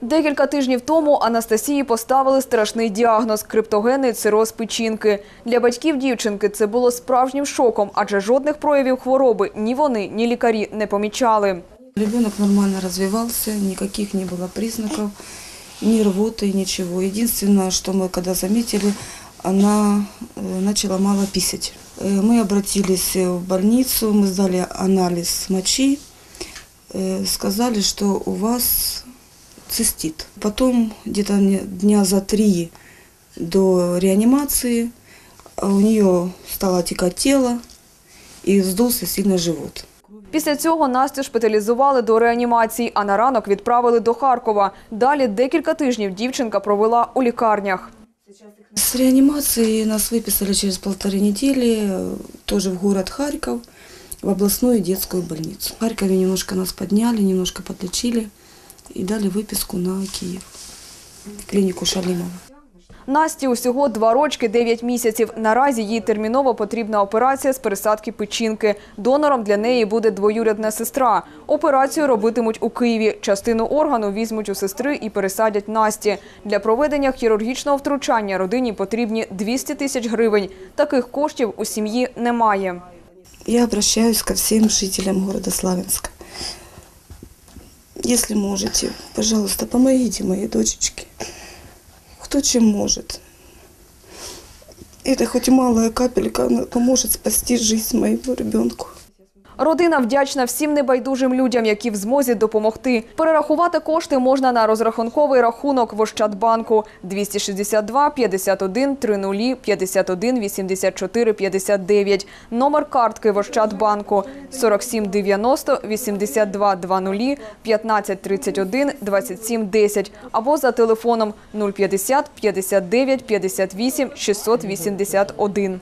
Декілька тижнів тому Анастасії поставили страшний діагноз – криптогенний цироз печінки. Для батьків дівчинки це було справжнім шоком, адже жодних проявів хвороби ні вони, ні лікарі не помічали. Ребенок нормально развивался, никаких не было признаков, ни рвоты, ничего. Единственное, что мы когда заметили, она э, начала мало писать. Э, Мы обратились в больницу, мы сдали анализ мочи, э, сказали, что у вас цистит. Потом где-то не- дня за три до реанимации а у нее стало текать тело и вздулся сильно живот. Після цього Настю шпиталізували до реанімації, а на ранок відправили до Харкова. Далі декілька тижнів дівчинка провела у лікарнях. С реанимации нас выписали через полторы недели, э, тоже в город Харьков, в областную детскую больницу. В Харькове немножко нас подняли, немножко подлечили и дали выписку на Киев, в клинику Шалимова. Насті усього два рочки 9 місяців. Наразі їй терміново потрібна операція з пересадки печінки. Донором для неї буде двоюрідна сестра. Операцію робитимуть у Києві. Частину органу візьмуть у сестри і пересадять Насті. Для проведення хірургічного втручання родині потрібні 200 тисяч гривень. Таких коштів у сім'ї немає. Я обращаюсь ко всем жителям города Славянска. Если можете, пожалуйста, помогите моей дочечке. Кто чем может. Это хоть и малая капелька, она поможет спасти жизнь моему ребенку. Родина вдячна всім небайдужим людям, які в змозі допомогти. Перерахувати кошти можна на розрахунковий рахунок в Ощадбанку 262 51 30 51 84 59. Номер картки в Ощадбанку 47 90 82 20 15 31 27 10 або за телефоном 050 59 58 681.